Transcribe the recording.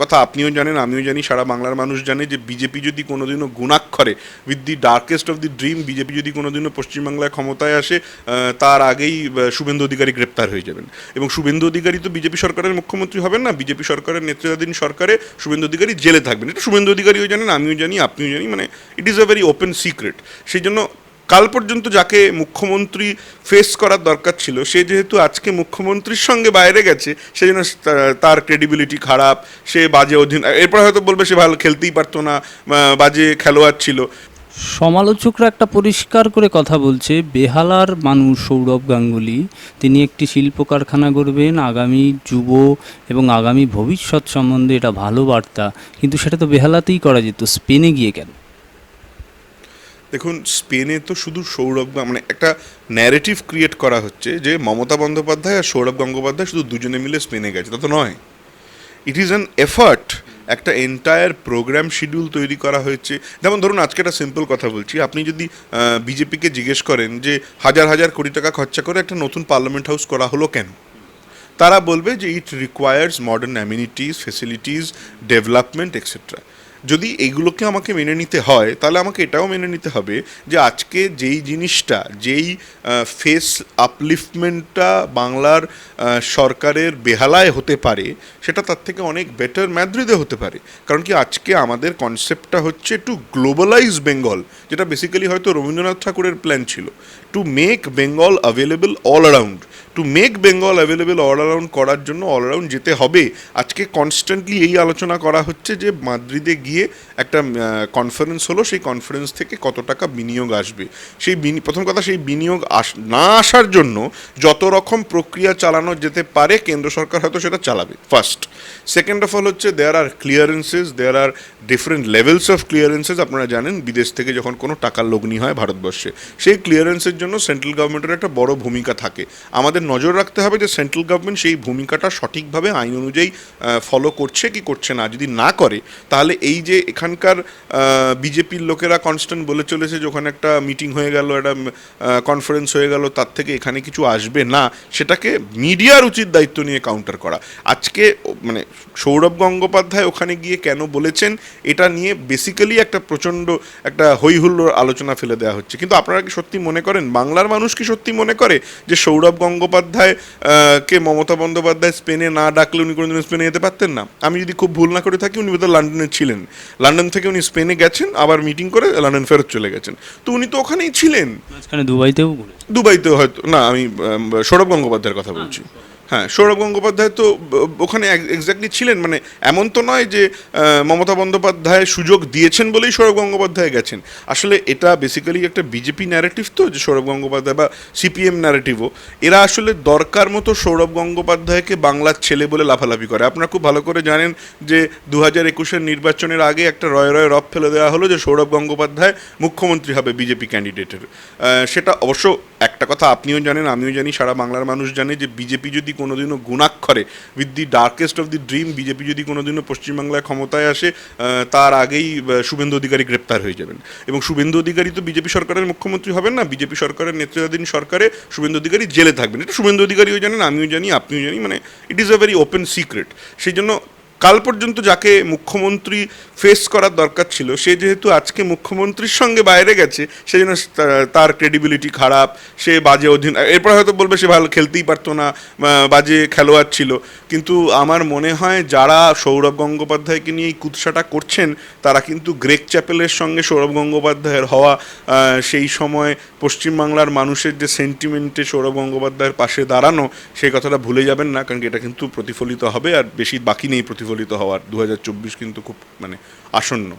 কথা আপনিও জানেন, আমিও জানি, সারা বাংলার মানুষ জানে যে বিজেপি যদি কোনোদিনও গুণাক্ষরে with the darkest of the dream BJP যদি কোনোদিনও পশ্চিমবাংলায় ক্ষমতায় আসে তার আগেই শুভেন্দু অধিকারী গ্রেপ্তার হয়ে যাবেন। এবং শুভেন্দু অধিকারী তো বিজেপি সরকারের মুখ্যমন্ত্রী হবেন না, বিজেপি সরকারের নেতৃত্বাধীন সরকারে শুভেন্দু অধিকারী জেলে থাকবেন। এটা শুভেন্দু অধিকারীও জানেন, আমিও জানি, আপনিও জানি মানে it is a very open secret সেই জন্য কাল পর্যন্ত যাকে মুখ্যমন্ত্রী ফেস করার দরকার ছিল, সে যেহেতু আজকে মুখ্যমন্ত্রীর সঙ্গে বাইরে গেছে সেই জন্য তার ক্রেডিবিলিটি খারাপ, সে বাজে অধীন, এরপর হয়তো বলবে সে ভালো খেলতেই পারতো না বাজে খেলোয়াড় ছিল। সমালোচকরা একটা পরিষ্কার করে কথা বলছে, বেহালার মানুষ সৌরভ গাঙ্গুলি, তিনি একটি শিল্প কারখানা গড়বেন, আগামী যুব এবং আগামী ভবিষ্যৎ সম্বন্ধে এটা ভালো বার্তা, কিন্তু সেটা তো বেহালাতেই করা যেত, স্পেনে গিয়ে কেন? দেখুন, স্পেনে তো শুধু সৌরভ মানে একটা ন্যারেটিভ ক্রিয়েট করা হচ্ছে যে মমতা বন্দ্যোপাধ্যায় আর সৌরভ গঙ্গোপাধ্যায় শুধু দুজনে মিলে স্পেনে গেছে, তা তো নয়। ইট ইজ অ্যান এফার্ট একটা এন্টায়ার প্রোগ্রাম শিডিউল তৈরি করা হয়েছে। যেমন ধরুন, আজকে একটা সিম্পল কথা বলছি। আপনি যদি বিজেপিকে জিজ্ঞেস করেন যে হাজার হাজার কোটি টাকা খরচা করে একটা নতুন পার্লামেন্ট হাউস করা হলো কেন? তারা বলবে যে it requires modern amenities facilities development etcetera যদি এইগুলোকে আমাকে মেনে নিতে হয়, তাহলে আমাকে এটাও মেনে নিতে হবে যে আজকে যেই জিনিসটা, যেই ফেস আপলিফটমেন্টটা বাংলার সরকারের বেহালায় হতে পারে, সেটা তার থেকে অনেক বেটার ম্যাদ্রিদে হতে পারে। কারণ কি আজকে আমাদের কনসেপ্টটা হচ্ছে টু গ্লোবালাইজ বেঙ্গল যেটা বেসিক্যালি হয়তো রবীন্দ্রনাথ ঠাকুরের প্ল্যান ছিল। To make Bengal available all around to make Bengal available all around করার জন্য অল অ্যারাউন্ড যেতে হবে। আজকে কনস্ট্যান্টলি এই আলোচনা করা হচ্ছে যে মাদ্রিদে গিয়ে একটা কনফারেন্স হলো, সেই কনফারেন্স থেকে কত টাকা বিনিয়োগ আসবে? সেই প্রথম কথা সেই বিনিয়োগ আস, না আসার জন্য যত রকম প্রক্রিয়া চালানো যেতে পারে, কেন্দ্র সরকার হয়তো সেটা চালাবে ফার্স্ট সেকেন্ড অফ অল হচ্ছে there are clearances there are different levels of clearances আপনারা জানেন, বিদেশ থেকে যখন কোনো টাকার লগ্নি হয় ভারতবর্ষে, সেই ক্লিয়ারেন্সের জন্য সেন্ট্রাল গভর্নমেন্টের একটা বড় ভূমিকা থাকে। আমাদের নজর রাখতে হবে যে সেন্ট্রাল গভর্নমেন্ট সেই ভূমিকাটা সঠিকভাবে আইন অনুযায়ী ফলো করছে কি করছে না। যদি না করে, তাহলে এই যে এখানকার বিজেপির লোকেরা কনস্ট্যান্ট বলে চলেছে যে ওখানে একটা মিটিং হয়ে গেল, একটা কনফারেন্স হয়ে গেল, তার থেকে এখানে কিছু আসবে না। সেটাকে মিডিয়ার উচিত দায়িত্ব নিয়ে কাউন্টার করা। আজকে মানে সৌরভ গঙ্গোপাধ্যায় ওখানে গিয়ে কেন বলেছেন, এটা নিয়ে বেসিক্যালি একটা প্রচণ্ড, একটা হৈহুল্লোর আলোচনা ফেলে দেওয়া হচ্ছে। কিন্তু আপনারা কি সত্যি মনে করেন? বাংলার মানুষ কি সত্যি মনে করে যে সৌরভ গঙ্গোপাধ্যায় কে মমতা বন্দ্যোপাধ্যায় স্পেনে না ডাকলে উনি কোনোদিন স্পেনে যেতে পারতেন না? আমি যদি খুব ভুল না করে থাকি, উনি বোধহয় লন্ডনে ছিলেন। লন্ডন থেকে উনি স্পেনে গেছেন আবার মিটিং করে লন্ডন ফেরত চলে গেছেন। তো উনি তো ওখানেই ছিলেন। দুবাইতেও দুবাইতেও দুবাইতে হয়তো না আমি সৌরভ গঙ্গোপাধ্যায়ের কথা বলছি। হ্যাঁ সৌরভ গঙ্গোপাধ্যায় তো ওখানে এক্স্যাক্টলি ছিলেন। মানে এমন তো নয় যে মমতা বন্দ্যোপাধ্যায় সুযোগ দিয়েছেন বলেই সৌরভ গঙ্গোপাধ্যায় গেছেন। আসলে এটা বেসিক্যালি একটা বিজেপি ন্যারেটিভ তো, যে সৌরভ গঙ্গোপাধ্যায় বা সিপিএম ন্যারেটিভও এরা আসলে দরকার মতো সৌরভ গঙ্গোপাধ্যায়কে বাংলার ছেলে বলে লাফালাফি করে। আপনারা খুব ভালো করে জানেন যে দু হাজার একুশের নির্বাচনের আগে একটা রয় রয় রব ফেলে দেওয়া হলো যে, সৌরভ গঙ্গোপাধ্যায় মুখ্যমন্ত্রী হবে বিজেপি ক্যান্ডিডেটের সেটা অবশ্য একটা কথা আপনিও জানেন, আমিও জানি, সারা বাংলার মানুষ জানে যে বিজেপি যদি কোনোদিনও গুণাক্ষরে with the darkest of the dream BJP যদি কোনোদিনও পশ্চিমবাংলায় ক্ষমতায় আসে তার আগেই শুভেন্দু অধিকারী গ্রেপ্তার হয়ে যাবেন। এবং শুভেন্দু অধিকারী তো বিজেপি সরকারের মুখ্যমন্ত্রী হবেন না। বিজেপি সরকারের নেতৃত্বাধীন সরকারে শুভেন্দু অধিকারী জেলে থাকবেন। এটা শুভেন্দু অধিকারীও জানেন, আমিও জানি, আপনিও জানি মানে it is a very open secret সেই জন্য কাল পর্যন্ত যাকে মুখ্যমন্ত্রী ফেস করার দরকার ছিল, সে যেহেতু আজকে মুখ্যমন্ত্রীর সঙ্গে বাইরে গেছে সেই জন্য তার ক্রেডিবিলিটি খারাপ, সে বাজে অধীন, এরপর হয়তো বলবে সে ভালো খেলতেই পারতো না বাজে খেলোয়াড় ছিল। কিন্তু আমার মনে হয় যারা সৌরভ গঙ্গোপাধ্যায়কে নিয়ে এই কুৎসাটা করছেন, তারা কিন্তু গ্রেক চ্যাপেলের সঙ্গে সৌরভ গঙ্গোপাধ্যায়ের হওয়া সেই সময় পশ্চিমবাংলার মানুষের যে সেন্টিমেন্টে সৌরভ গঙ্গোপাধ্যায়ের পাশে দাঁড়ানো, সেই কথাটা ভুলে যাবেন না, কারণ এটা কিন্তু প্রতিফলিত হবে আর বেশি বাকি নেই প্রতিফলিত হওয়ার দু হাজার চব্বিশ কিন্তু খুব মানে আসন্ন।